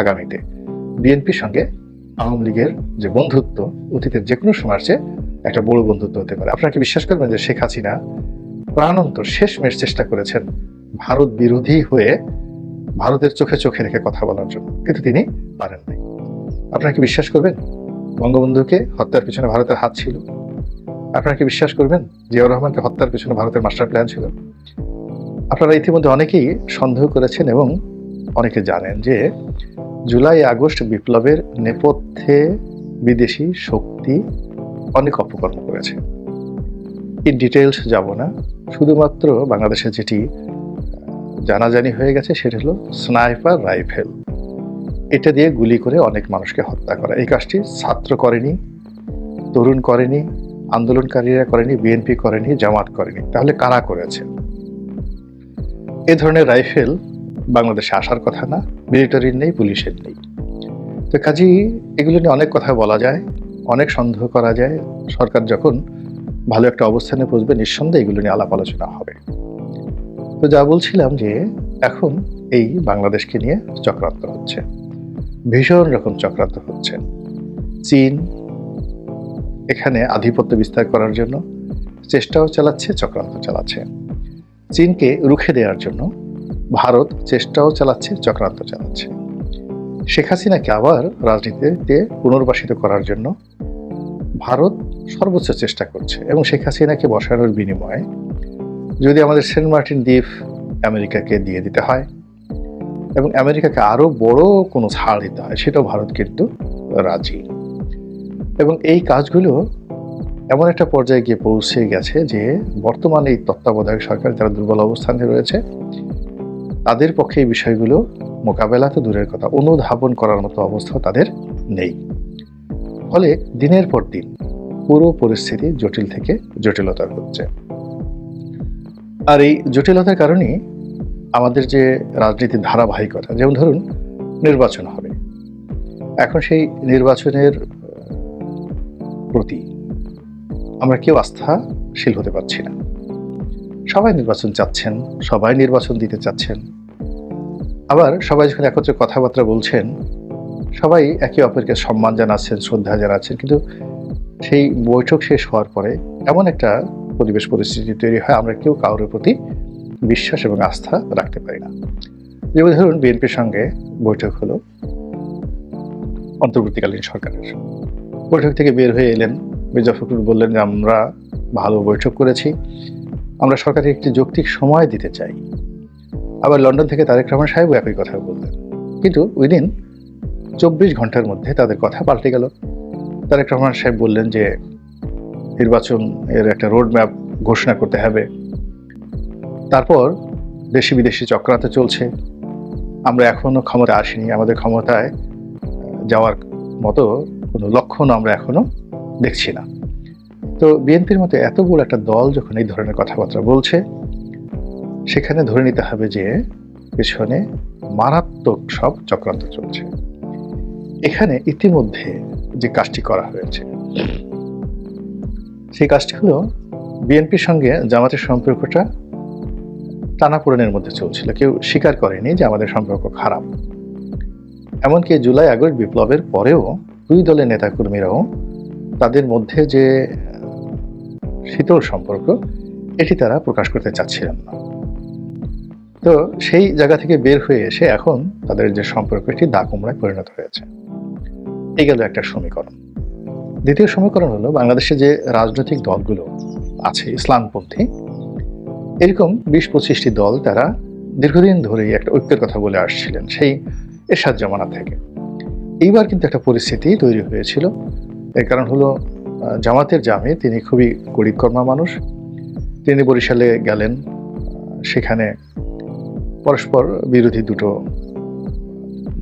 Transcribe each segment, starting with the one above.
আগামীতে। বিএনপির সঙ্গে আওয়ামী লীগের যে বন্ধুত্ব, অতীতের যে কোনো সময়ের চেয়ে একটা বড় বন্ধুত্ব হতে পারে। আপনারা কি বিশ্বাস করবেন যে শেখ হাসিনা প্রাণান্তর, শেষমেশ চেষ্টা করেছেন ভারত বিরোধী হয়ে ভারতের চোখে চোখে রেখে কথা বলার জন্য, কিন্তু তিনি পারেন নাই আপনারা কি বিশ্বাস করবেন? বঙ্গবন্ধুকে হত্যার পিছনে ভারতের হাত ছিল। আপনারা কি বিশ্বাস করবেন? জিয়াউর রহমানকে হত্যার পিছনে ভারতের মাস্টার প্ল্যান ছিল। আপনারা ইতিমধ্যে অনেকেই সন্দেহ করেছেন এবং অনেকে জানেন যে জুলাই, আগস্ট বিপ্লবের নেপথ্যে বিদেশি শক্তি অনেক অপকর্ম করেছে। ইন ডিটেলস যাব না। শুধুমাত্র বাংলাদেশে যেটি জানাজানি হয়ে গেছে সেটা হলো স্নাইপার রাইফেল এটা দিয়ে গুলি করে অনেক মানুষকে হত্যা করা। এই কাজটি ছাত্র করেনি, তরুণ করেনি, আন্দোলনকারীরা করেনি বিএনপি করেনি, জামাত করেনি। তাহলে কারা করেছে? এ ধরনের রাইফেল বাংলাদেশে আসার কথা না মিলিটারির নেই, পুলিশের নেই। তো কাজেই এগুলো নিয়ে অনেক কথা বলা যায়, অনেক সন্দেহ করা যায়। সরকার যখন ভালো একটা অবস্থানে পৌঁছবে, নিঃসন্দেহে এগুলো নিয়ে আলাপ আলোচনা হবে। তো যা বলছিলাম যে, এখন এই বাংলাদেশকে নিয়ে চক্রান্ত হচ্ছে। ভীষণ রকম চক্রান্ত হচ্ছে। চীন এখানে আধিপত্য বিস্তার করার জন্য চেষ্টাও চালাচ্ছে, চক্রান্ত চালাচ্ছে। চীনকে রুখে দেওয়ার জন্য ভারত চেষ্টাও চালাচ্ছে চক্রান্ত চালাচ্ছে। শেখ হাসিনাকে আবার রাজনীতিতে পুনর্বাসিত করার জন্য ভারত সর্বোচ্চ চেষ্টা করছে এবং শেখ হাসিনাকে বসানোর বিনিময়ে যদি আমাদের সেন্ট মার্টিন দ্বীপ আমেরিকাকে দিয়ে দিতে হয় এবং আমেরিকাকে আরও বড় কোনো ছাড় দিতে হয়, সেটাও ভারত কিন্তু রাজি। এবং এই কাজগুলো এমন একটা পর্যায়ে গিয়ে পৌঁছে গেছে যে বর্তমানে এই তত্ত্বাবধায়ক সরকার, যারা দুর্বল অবস্থানে রয়েছে তাদের পক্ষে এই বিষয়গুলো মোকাবেলা তো দূরের কথা, অনুধাবন করার মতো অবস্থা তাদের নেই। ফলে দিনের পর দিন পুরো পরিস্থিতি জটিল থেকে জটিলতর হচ্ছে আর এই জটিলতার কারণেই আমাদের যে রাজনীতির ধারাবাহিকতা, যেমন ধরুন নির্বাচন হবে। এখন সেই নির্বাচনের প্রতি আমরা কেউ আস্থাশীল হতে পারছি না। সবাই নির্বাচন চাচ্ছেন, সবাই নির্বাচন দিতে চাচ্ছেন। আবার সবাই যখন একত্রে কথাবার্তা বলছেন, সবাই একে অপরকে সম্মান জানাচ্ছেন, শ্রদ্ধা জানাচ্ছেন। কিন্তু সেই বৈঠক শেষ হওয়ার পরে এমন একটা পরিবেশ পরিস্থিতি তৈরি হয়, আমরা কেউ কারোর প্রতি বিশ্বাস এবং আস্থা রাখতে পারি না। যেমন ধরুন, বিএনপির সঙ্গে বৈঠক হলো অন্তর্বর্তীকালীন সরকারের। বৈঠক থেকে বের হয়ে এলেন মির্জা ফখরুল, বললেন যে, আমরা ভালো বৈঠক করেছি। আমরা সরকারকে একটি যৌক্তিক সময় দিতে চাই। আবার লন্ডন থেকে তারেক রহমান সাহেবও একই কথা বললেন। কিন্তু উইদিন চব্বিশ ঘণ্টার মধ্যে তাদের কথা পাল্টে গেল। তারেক রহমান সাহেব বললেন যে, নির্বাচন এর একটা রোড ম্যাপ ঘোষণা করতে হবে। তারপর দেশি বিদেশি চক্রান্ত চলছে। আমরা এখনও ক্ষমতা আসিনি। আমাদের ক্ষমতায় যাওয়ার মতো কোনো লক্ষণ আমরা এখনও দেখছি না। তো বিএনপির মতো এত বড় একটা দল যখন এই ধরনের কথাবার্তা বলছে, সেখানে ধরে নিতে হবে যে পেছনে মারাত্মক সব চক্রান্ত চলছে। এখানে ইতিমধ্যে যে কাজটি করা হয়েছে, সেই কাজটি হলো বিএনপির সঙ্গে জামাতের সম্পর্কটা টানাপোড়েনের মধ্যে চলছিল। কেউ স্বীকার করেনি যে আমাদের সম্পর্ক খারাপ। এমনকি জুলাই আগস্ট বিপ্লবের পরেও দুই দলের নেতাকর্মীরাও তাদের মধ্যে যে শীতল সম্পর্ক, এটি তারা প্রকাশ করতে চাচ্ছিলেন না। তো সেই জায়গা থেকে বের হয়ে এসে এখন তাদের যে সম্পর্ক, এটি দা কুমড়ায় পরিণত হয়েছে। এই গেল একটা সমীকরণ। দ্বিতীয় সমীকরণ হলো বাংলাদেশে যে রাজনৈতিক দলগুলো আছে, ইসলামপন্থী, এরকম বিশ পঁচিশটি দল তারা দীর্ঘদিন ধরেই একটা ঐক্যের কথা বলে আসছিলেন, সেই এরশাদ জামানা থেকে। এইবার কিন্তু একটা পরিস্থিতি তৈরি হয়েছিল। এর কারণ হলো জামাতের জামে, তিনি খুবই গরিবকর্মা মানুষ। তিনি বরিশালে গেলেন সেখানে পরস্পর বিরোধী দুটো,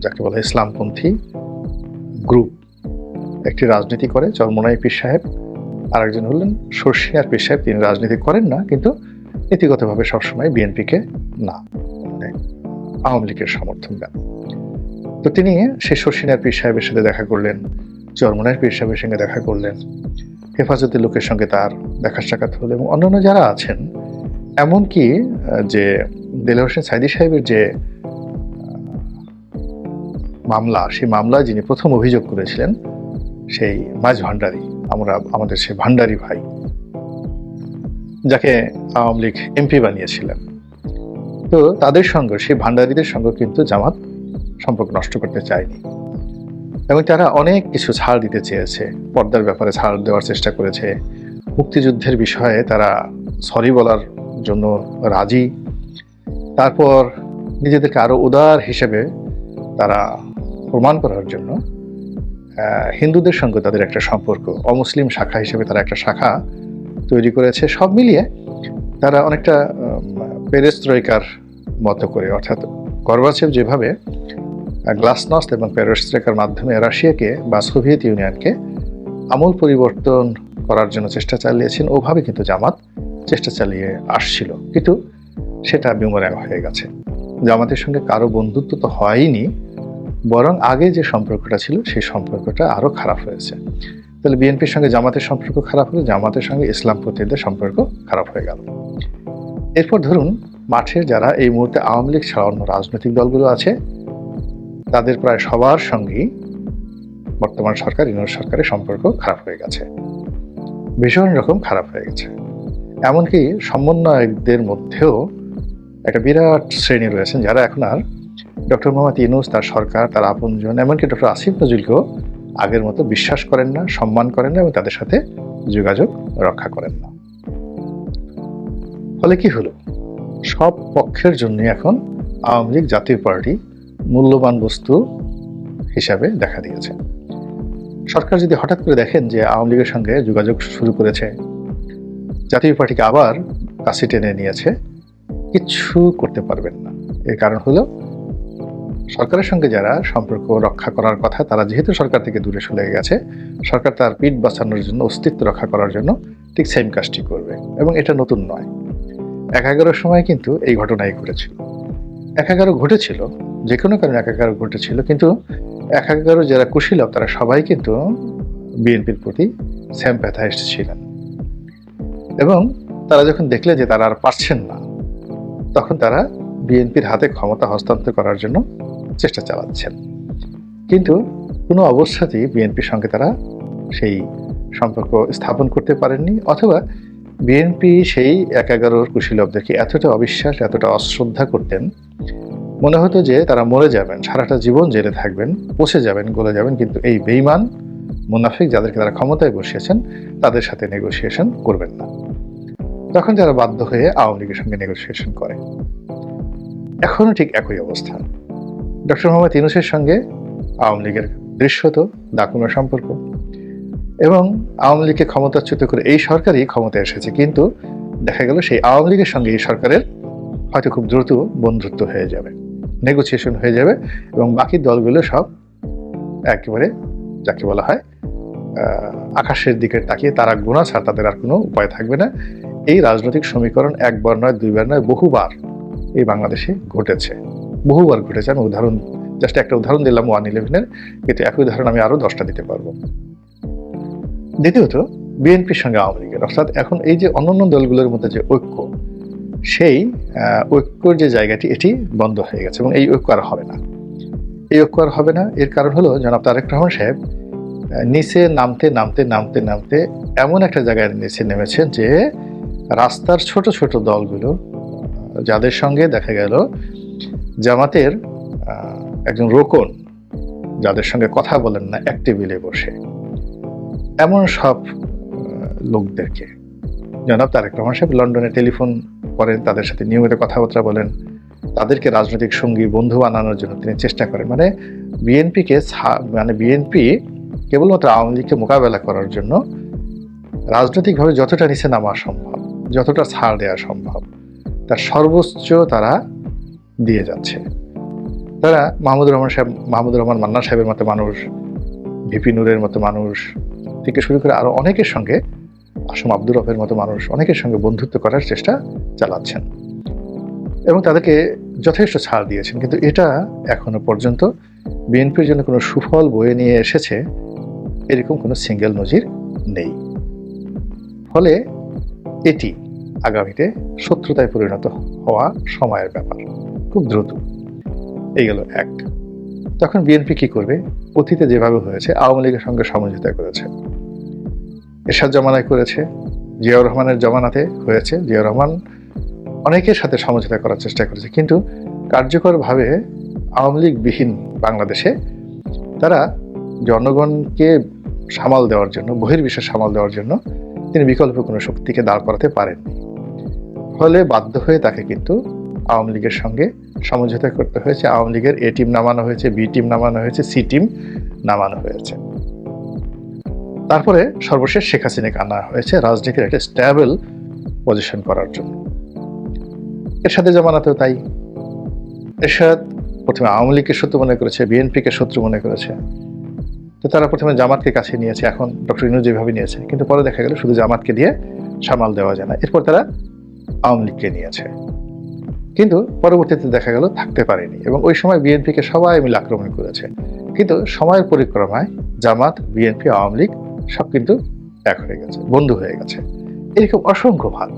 যাকে বলে ইসলামপন্থী গ্রুপ, একটি রাজনীতি করে, চরমোনাই পীর সাহেব আর একজন হলেন সর্ষিয়ার পীর সাহেব। তিনি রাজনীতি করেন না, কিন্তু নীতিগতভাবে সবসময় বিএনপিকে না আওয়ামী লীগের সমর্থন দেন। তো তিনি সে শর্ষিনার পীর সাহেবের সাথে দেখা করলেন চরমোনার পীর সাহেবের সঙ্গে দেখা করলেন। হেফাজতের লোকের সঙ্গে তার দেখা সাক্ষাৎ হলো এবং অন্যান্য যারা আছেন, এমনকি যে দেলা হোসেন সাইদি সাহেবের যে মামলা, সেই মামলায় যিনি প্রথম অভিযোগ করেছিলেন, সেই মাঝ ভান্ডারী আমরা, আমাদের সেই ভান্ডারী ভাই, যাকে আওয়ামী লীগ এমপি বানিয়েছিলেন। তো তাদের সঙ্গে, সেই ভান্ডারীদের সঙ্গে কিন্তু জামাত সম্পর্ক নষ্ট করতে চায়নি। এবং তারা অনেক কিছু ছাড় দিতে চেয়েছে, পর্দার ব্যাপারে ছাড় দেওয়ার চেষ্টা করেছে। মুক্তিযুদ্ধের বিষয়ে তারা সরি বলার জন্য রাজি। তারপর নিজেদেরকে আরও উদার হিসেবে তারা প্রমাণ করার জন্য হিন্দুদের সঙ্গে তাদের একটা সম্পর্ক, অমুসলিম শাখা হিসেবে তারা একটা শাখা তৈরি করেছে। সব মিলিয়ে তারা অনেকটা পেরেস্ত্রয়িকার মতো করে, অর্থাৎ গর্বাচেভ যেভাবে গ্লাসনস্ট এবং প্যারোস্ট্রেকার মাধ্যমে রাশিয়াকে বা সোভিয়েত ইউনিয়নকে আমূল পরিবর্তন করার জন্য চেষ্টা চালিয়েছেন, ওভাবে কিন্তু জামাত চেষ্টা চালিয়ে আসছিল। কিন্তু সেটা বিমরাং হয়ে গেছে। জামাতের সঙ্গে কারও বন্ধুত্ব তো হয়নি, বরং আগে যে সম্পর্কটা ছিল সেই সম্পর্কটা আরও খারাপ হয়েছে। তাহলে বিএনপির সঙ্গে জামাতের সম্পর্ক খারাপ হলো জামাতের সঙ্গে ইসলামপন্থীদের সম্পর্ক খারাপ হয়ে গেল। এরপর ধরুন মাঠের যারা এই মুহূর্তে আওয়ামী লীগ ছাড়া অন্য রাজনৈতিক দলগুলো আছে তাদের প্রায় সবার সঙ্গেই বর্তমান সরকার, ইউনিয়ন সরকারের সম্পর্ক খারাপ হয়ে গেছে। ভীষণ রকম খারাপ হয়ে গেছে। এমনকি সমন্বয়কদের মধ্যেও একটা বিরাট শ্রেণি রয়েছেন যারা এখন আর ডক্টর মোহাম্মদ ইউনুস, তার সরকার, তার আপনজন, এমনকি ডক্টর আসিফ নজরুলকেও আগের মতো বিশ্বাস করেন না, সম্মান করেন না এবং তাদের সাথে যোগাযোগ রক্ষা করেন না। ফলে কি হলো? সব পক্ষের জন্য এখন আওয়ামী লীগ জাতীয় পার্টি মূল্যবান বস্তু হিসাবে দেখা দিয়েছে। সরকার যদি হঠাৎ করে দেখেন যে আওয়ামী লীগের সঙ্গে যোগাযোগ শুরু করেছে, জাতীয় পার্টিকে আবার কাছে টেনে নিয়েছে কিচ্ছু করতে পারবেন না। এর কারণ হলো, সরকারের সঙ্গে যারা সম্পর্ক রক্ষা করার কথা, তারা যেহেতু সরকার থেকে দূরে সরে গেছে, সরকার তার পিঠ বাঁচানোর জন্য, অস্তিত্ব রক্ষা করার জন্য ঠিক সেম কাজটি করবে। এবং এটা নতুন নয়। এক সময় কিন্তু এই ঘটনাই ঘটেছিল। এক এগারো ঘটেছিল যে কোনো কারণে এক এগারো ঘটেছিল কিন্তু এক এগারো যারা কুশীলভ তারা সবাই কিন্তু বিএনপির প্রতি স্যাম ব্যথা এসেছিলেন। এবং তারা যখন দেখলে যে তারা আর পারছেন না, তখন তারা বিএনপির হাতে ক্ষমতা হস্তান্তর করার জন্য চেষ্টা চালাচ্ছেন। কিন্তু কোনো অবস্থাতেই বিএনপির সঙ্গে তারা সেই সম্পর্ক স্থাপন করতে পারেননি, অথবা বিএনপি সেই এক এগারোর কুশীলবদেরকে এতটা অবিশ্বাস, এতটা অশ্রদ্ধা করতেন মনে হতো যে তারা মরে যাবেন, সারাটা জীবন জেলে থাকবেন, পচে যাবেন, গলে যাবেন, কিন্তু এই বেইমান মুনাফিক যাদেরকে তারা ক্ষমতায় বসিয়েছেন, তাদের সাথে নেগোসিয়েশন করবেন না। তখন তারা বাধ্য হয়ে আওয়ামী লীগের সঙ্গে নেগোসিয়েশন করে। এখনও ঠিক একই অবস্থা। ডক্টর মোহাম্মদ ইউনুসের সঙ্গে আওয়ামী লীগের দৃশ্যত দাকুনো সম্পর্ক। এবং আওয়ামী লীগকে ক্ষমতাচ্যুত করে এই সরকারই ক্ষমতায় এসেছে, কিন্তু দেখা গেল সেই আওয়ামী লীগের সঙ্গে এই সরকারের হয়তো খুব দ্রুত বন্ধুত্ব হয়ে যাবে। নেগোসিয়েশন হয়ে যাবে এবং বাকি দলগুলো সব একেবারে যাকে বলা হয় আকাশের দিকে তাকিয়ে তারা গুণা ছাড়া তাদের আর কোনো উপায় থাকবে না। এই রাজনৈতিক সমীকরণ একবার নয়, দুইবার নয়, বহুবার এই বাংলাদেশে ঘটেছে। বহুবার ঘটেছে। আমি উদাহরণ জাস্ট একটা উদাহরণ দিলাম ওয়ান ইলেভেনের কিন্তু একই উদাহরণ আমি আরও দশটা দিতে পারব। দ্বিতীয়ত, বিএনপির সঙ্গে আওয়ামী লীগের। অর্থাৎ এখন এই যে অন্যান্য দলগুলোর মধ্যে যে ঐক্য সেই ঐক্যর যে জায়গাটি, এটি বন্ধ হয়ে গেছে এবং এই ঐক্য আর হবে না। এই ঐক্য আর হবে না, এর কারণ হলো জনাব তারেক রহমান সাহেব নিচে নামতে নামতে নামতে নামতে এমন একটা জায়গায় নিচে নেমেছেন যে রাস্তার ছোট ছোট দলগুলো যাদের সঙ্গে দেখা গেল জামাতের একজন রোকন, যাদের সঙ্গে কথা বলেন না, এক টেবিলে বসে। এমন সব লোকদেরকে জনাব, তারেক রহমান সাহেব লন্ডনে টেলিফোন করেন, তাদের সাথে নিয়মিত কথাবার্তা বলেন। তাদেরকে রাজনৈতিক সঙ্গী, বন্ধু বানানোর জন্য তিনি চেষ্টা করেন। মানে বিএনপিকে মানে বিএনপি কেবলমাত্র আওয়ামী লীগকে মোকাবেলা করার জন্য রাজনৈতিকভাবে যতটা নিচে নামা সম্ভব, যতটা ছাড় দেওয়া সম্ভব, তার সর্বোচ্চ তারা দিয়ে যাচ্ছে। তারা মাহমুদুর রহমান সাহেব, মাহমুদুর রহমান মান্না সাহেবের মতো মানুষ, ভিপি নুরের মতো মানুষ থেকে শুরু করে আরও অনেকের সঙ্গে আসম আব্দুর রফের মতো মানুষ অনেকের সঙ্গে বন্ধুত্ব করার চেষ্টা চালাচ্ছেন এবং তাদেরকে যথেষ্ট ছাড় দিয়েছেন। কিন্তু এটা এখনও পর্যন্ত বিএনপির জন্য কোনো সুফল বয়ে নিয়ে এসেছে এরকম কোনো সিঙ্গেল নজির নেই। ফলে এটি আগামীতে শত্রুতায় পরিণত হওয়া সময়ের ব্যাপার। খুব দ্রুত। এই গেল এক। তখন বিএনপি কি করবে? অতীতে যেভাবে হয়েছে, আওয়ামী লীগের সঙ্গে সমঝোতা করেছে। এরশাদ জমানায় করেছে, জিয়াউর রহমানের জমানাতে হয়েছে। জিয়াউর রহমান অনেকের সাথে সমঝোতা করার চেষ্টা করেছে, কিন্তু কার্যকরভাবে আওয়ামী লীগবিহীন বাংলাদেশে তারা জনগণকে সামাল দেওয়ার জন্য বহির্বিশ্ব সামাল দেওয়ার জন্য তিনি বিকল্প কোনো শক্তিকে দাঁড় করাতে পারেননি। ফলে বাধ্য হয়ে তাকে কিন্তু আওয়ামী লীগের সঙ্গে সমঝোতা করতে হয়েছে। আওয়ামী লীগের এ টিম নামানো হয়েছে, বি টিম নামানো হয়েছে, সি টিম নামানো হয়েছে। তারপরে সর্বশেষ শেখ হাসিনাকে আনা হয়েছে রাজনীতির একটা স্ট্যাবল পজিশন করার জন্য। এর সাথে জামানাতেও তাই। এরশাদ প্রথমে আওয়ামী লীগকে শত্রু মনে করেছে, বিএনপিকে শত্রু মনে করেছে। তো তারা প্রথমে জামাতকে কাছে নিয়েছে, এখন ডক্টর ইনু যেভাবে নিয়েছে। কিন্তু পরে দেখা গেল শুধু জামাতকে দিয়ে সামাল দেওয়া যায় না। এরপর তারা আওয়ামী লীগকে নিয়েছে। কিন্তু পরবর্তীতে দেখা গেল থাকতে পারেনি এবং ওই সময় বিএনপিকে সবাই মিলে আক্রমণ করেছে। কিন্তু সময়ের পরিক্রমায় জামাত, বিএনপি, আওয়ামী লীগ সব কিন্তু এক হয়ে গেছে, বন্ধু হয়ে গেছে। এরকম অসংখ্য ভাগ।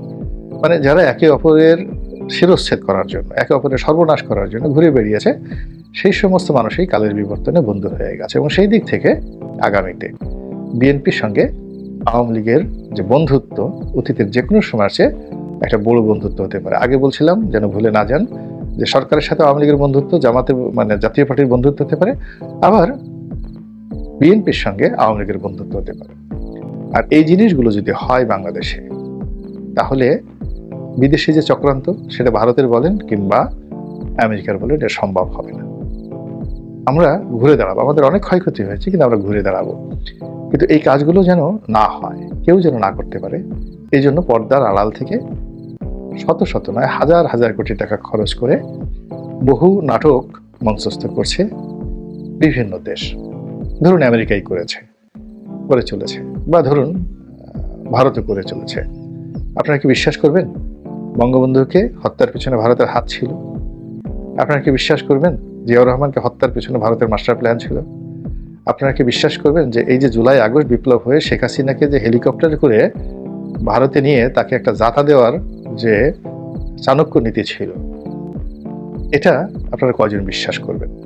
মানে যারা একে অপরের শিরচ্ছেদ করার জন্য, একে অপরের সর্বনাশ করার জন্য ঘুরে বেরিয়েছে সেই সমস্ত মানুষই কালের বিবর্তনে বন্ধু হয়ে গেছে এবং সেই দিক থেকে আগামীতে বিএনপির সঙ্গে আওয়ামী লীগের যে বন্ধুত্ব, অতীতের যে কোনো সময়ের চেয়ে একটা বড় বন্ধুত্ব হতে পারে। আগে বলছিলাম, যেন ভুলে না যান, যে সরকারের সাথে আওয়ামী লীগের বন্ধুত্ব জামাতের মানে জাতীয় পার্টির বন্ধুত্ব হতে পারে। আবার বিএনপির সঙ্গে আওয়ামী লীগের বন্ধুত্ব হতে পারে। আর এই জিনিসগুলো যদি হয় বাংলাদেশে, তাহলে বিদেশি যে চক্রান্ত, সেটা ভারতের বলেন কিংবা আমেরিকার বলেন, এটা সম্ভব হবে না। আমরা ঘুরে দাঁড়াবো। আমাদের অনেক ক্ষয়ক্ষতি হয়েছে, কিন্তু আমরা ঘুরে দাঁড়াবো। কিন্তু এই কাজগুলো যেন না হয়, কেউ যেন না করতে পারে, এই জন্য পর্দার আড়াল থেকে শত শত নয়, হাজার হাজার কোটি টাকা খরচ করে বহু নাটক মঞ্চস্থ করছে বিভিন্ন দেশ। ধরুন আমেরিকাই করেছে করে চলেছে বা ধরুন আহ, ভারতও করে চলেছে। আপনারা কি বিশ্বাস করবেন? বঙ্গবন্ধুকে হত্যার পিছনে ভারতের হাত ছিল? আপনারা কি বিশ্বাস করবেন জিয়াউর রহমানকে হত্যার পিছনে ভারতের মাস্টার প্ল্যান ছিল? আপনারা কি বিশ্বাস করবেন যে এই যে জুলাই আগস্ট বিপ্লব হয়ে শেখ হাসিনাকে যে হেলিকপ্টারে করে ভারতে নিয়ে তাকে একটা যাতা দেওয়ার যে চাণক্য নীতি ছিল এটা আপনারা কয়জন বিশ্বাস করবেন?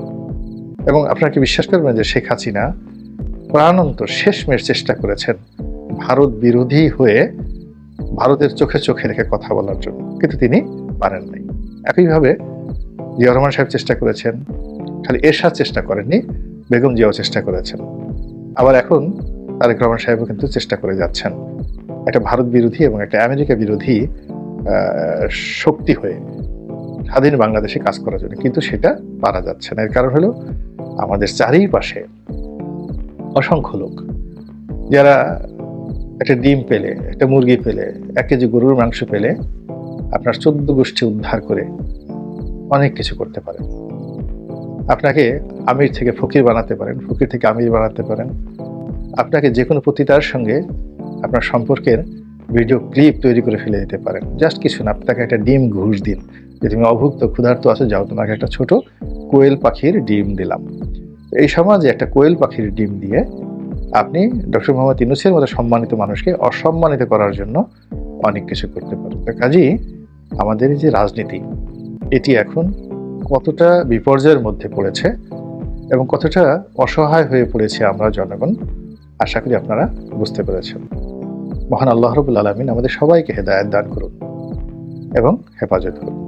এবং আপনারা কি বিশ্বাস করবেন যে শেখ হাসিনা প্রাণান্ত শেষমেশ চেষ্টা করেছেন ভারত বিরোধী হয়ে ভারতের চোখে চোখে রেখে কথা বলার জন্য। কিন্তু তিনি পারেন নাই। একইভাবে জিয়া রহমান সাহেব চেষ্টা করেছেন, খালি এরশাদ চেষ্টা করেননি, বেগম জিয়াও চেষ্টা করেছেন। আবার এখন তারেক রহমান সাহেবও কিন্তু চেষ্টা করে যাচ্ছেন। একটা ভারত বিরোধী এবং একটা আমেরিকা বিরোধী শক্তি হয়ে স্বাধীন বাংলাদেশে কাজ করার জন্য। কিন্তু সেটা পারা যাচ্ছে না। এর কারণ হলো আমাদের চারিপাশে অসংখ্য লোক, যারা একটা ডিম পেলে, একটা মুরগি পেলে, এক কেজি গরুর মাংস পেলে আপনার চোদ্দ গোষ্ঠী উদ্ধার করে অনেক কিছু করতে পারেন। আপনাকে আমির থেকে ফকির বানাতে পারেন, ফকির থেকে আমির বানাতে পারেন। আপনাকে যে কোনো পতিতার সঙ্গে আপনার সম্পর্কের ভিডিও ক্লিপ তৈরি করে ফেলে দিতে পারেন। জাস্ট কিছু না, আপনাকে একটা ডিম ঘুষ দিন। যে তুমি অভুক্ত, ক্ষুধার্ত আছো, যাও, তোমাকে একটা ছোট কোয়েল পাখির ডিম দিলাম। এই সমাজে একটা কোয়েল পাখির ডিম দিয়ে আপনি ডক্টর মোহাম্মদ ইউনুসের মতো সম্মানিত মানুষকে অসম্মানিত করার জন্য অনেক কিছু করতে পারেন। কাজেই আমাদের যে রাজনীতি, এটি এখন কতটা বিপর্যয়ের মধ্যে পড়েছে এবং কতটা অসহায় হয়ে পড়েছে আমরা জনগণ, আশা করি আপনারা বুঝতে পেরেছেন। মহান আল্লাহ রবুল আলমিন আমাদের সবাইকে হেদায়ত দান করুন এবং হেফাজত করুন।